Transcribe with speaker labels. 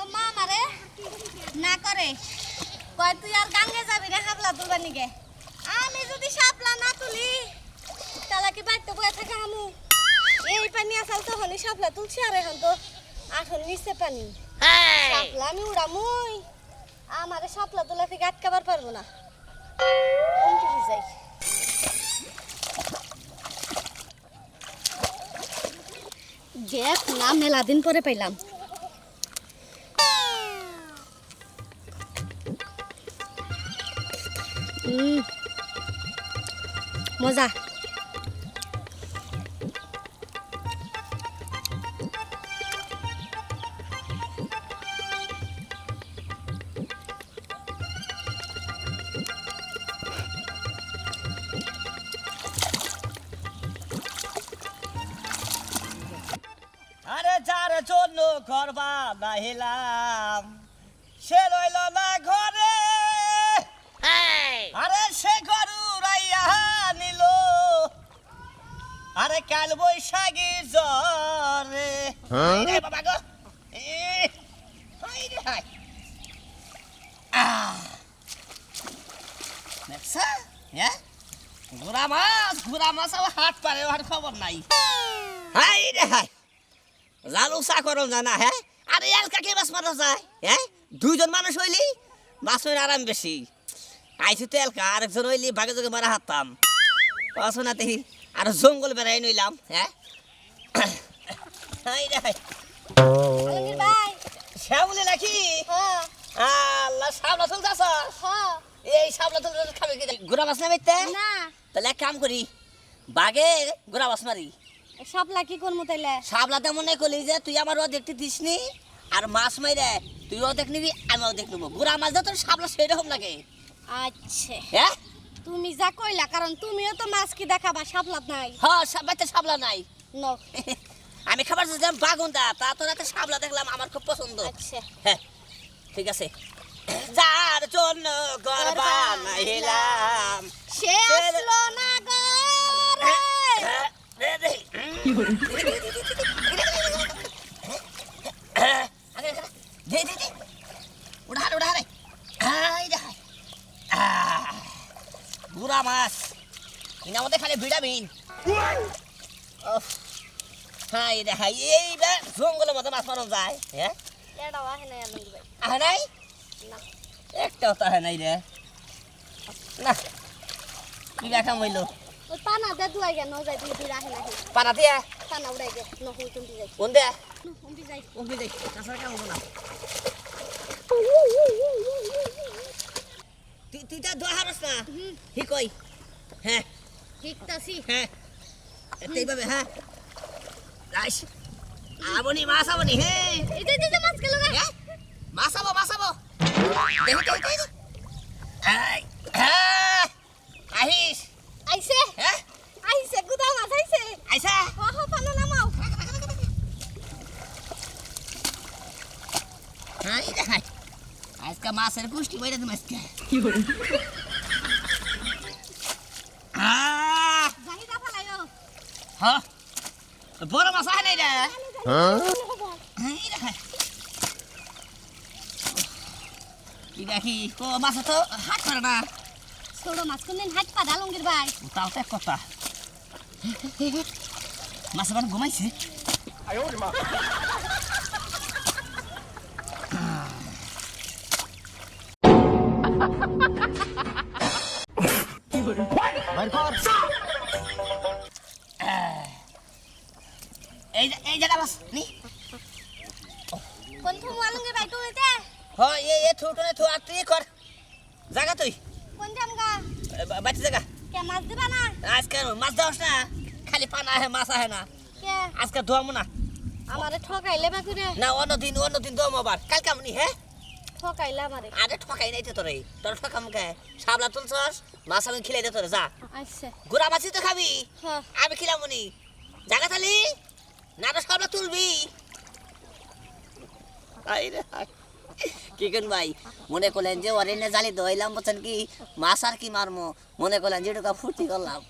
Speaker 1: আঙ্গ মা মারে না করে। কয় তুই আর গাঙ্গে যাবি রে হাবলা তুলবার নিগে আমি যদি সাপলা না তুলি তাহলে কি বাড়িতে বয়ে থাকে আমু এই পানি আসাল তো হনি সাপলা তুলছি আর এখন তো এখন নিচে পানি। সাপলা আমি উড়ামুই। আমারে সাপলা তোলা থেকে আটকাবার পারব না। যাই দেখ না মেলা দিন পরে পাইলাম। মজা।
Speaker 2: জন্য করবা নাহিলাম সে রইল না ঘরে। কাল বৈশাখী জ্বরে। এই বাবা গো। এ, হাই রে হাই। আহ। দেখছা? হ্যাঁ? ঘোড়া মাছ ঘোড়া মাছ আবার হাট পারে আর খবর নাই। হাই রে হাই লালু চা করো জানা হ্যাঁ? আরে এলকাকে মাছ মারা যায় হ্যাঁ? দুইজন মানুষ হইলি মাছ হইলে আরাম বেশি। আইসি তো এলকা আরেকজন হইলি বাগে যোগে মারা হাততাম পাশো না দেখি আর জঙ্গল বেড়াই নইলাম হ্যাঁ? শ্যামলি নাকি?
Speaker 1: হ্যাঁ।
Speaker 2: আল্লাহ সাবলা
Speaker 1: হ্যাঁ।
Speaker 2: এই সাবলা তুলতে খাবে কি গুড়া মাছ না। তাহলে এক কাম করি বাগে গুড়া মাছ মারি।
Speaker 1: সাপলা কি করব তাইলে?
Speaker 2: সাবলাতে মনে করলি যে তুই আমার দেখতে দিসনি আর মাছ মাইরে তুই অর্ধেক নিবি আমি অর্ধেক নেব। বুড়া মাছ দিয়ে তোর সাবলা সেই রকম লাগে।
Speaker 1: আচ্ছা।
Speaker 2: হ্যাঁ?
Speaker 1: তুমি যা কইলা কারণ তুমিও তো মাছ কি দেখাবা সাপলাত নাই
Speaker 2: হ্যাঁ সাবাইতে সাবলা নাই
Speaker 1: ন
Speaker 2: আমি খাবার চাইছিলাম বাগুনটা তা তোর হাতে সাবলা দেখলাম আমার খুব পছন্দ
Speaker 1: আচ্ছা
Speaker 2: হ্যাঁ ঠিক আছে যার জন্য গর্বা নাইলাম
Speaker 1: সে আসলো না ঘরে
Speaker 2: বুড়া মাছ। ইনার মধ্যে খালি ভিটামিন। হাই রে হাই এইবার জঙ্গলের মধ্যে মাছ মারন যায় হ্যাঁ?
Speaker 1: আহে নাই না।
Speaker 2: একটাও তো আহে নাই রে। না। কি দেখা মইল
Speaker 1: পানা দে দুয়াই গে ন যাই তুমি দিরা আহে
Speaker 2: পানা দিয়া?
Speaker 1: পানা উড়াই গে ন হুই তুমি যাই
Speaker 2: কোন দে?
Speaker 1: ন হুই যাই
Speaker 2: ওকে দেখ তাছাড়া কেমন না। তুই তুই তো দোয়া হারস না। হি কই? হ্যাঁ।
Speaker 1: ঠিকতাছি।
Speaker 2: হ্যাঁ। এইভাবে হ্যাঁ। রাইস। আবনি মাছ আবনি হে।
Speaker 1: এই যে যে মাছ গেল রে
Speaker 2: হ্যাঁ? মাছ আবো মাছ আবো। দেখি দেখি দেখি এই, হ্যাঁ। আহিস।
Speaker 1: আইছে
Speaker 2: হ্যাঁ?
Speaker 1: আইছে গুদা মাছ আইছে
Speaker 2: আইসা।
Speaker 1: হ হ পানা নামাও।
Speaker 2: হাই হাই আজকে মাছের পুষ্টি বইটা তুমি আজকে।
Speaker 1: জাহিদা ফালাইও
Speaker 2: হ্যাঁ? বড় মাছ আহে নাই রে। কি দেখি? তো মাছ তো হাত করে না।
Speaker 1: ছোট মাছ কোনদিন হাত পা আলমগীর ভাই?
Speaker 2: তাও তো এক কথা। মাছ এবার ঘুমাইছে। এই যে এই জায়গা মাছ নি এ এ থু টনে থু আর তুই কর জায়গা তুই
Speaker 1: কোন জামগা
Speaker 2: বাচ্চা জায়গা
Speaker 1: কে মাছ দিবা না
Speaker 2: আজকে মাছ দেওয়াস না খালি পানা আহে মাছ আহে না
Speaker 1: কে
Speaker 2: আজকে ধোয়ামো না
Speaker 1: আমারে ঠকাইলে বাকুরে
Speaker 2: না অন্য দিন অন্য দিন ধোয়ামো আবার কালকে আমনি হ্যাঁ।
Speaker 1: ঠকাইলে আমারে।
Speaker 2: আরে ঠকাই নাই তো তোরে। তোর ঠকাম কে সাবলা তুলছস মাছ আমি খিলাই দে তোরে যা।
Speaker 1: আচ্ছা।
Speaker 2: গুড়া মাছই তো খাবি?
Speaker 1: হ্যাঁ।
Speaker 2: আমি খিলামনি। জায়গা থালি না তো সাবলা তুলবি। আই রে হাই। কি কেন ভাই? মনে করলেন যে অরণ্যে জালি দইলাম বলছেন কি মাছ আর কি মারমো? মনে করলেন যেটুকা ফুর্তি করলাম।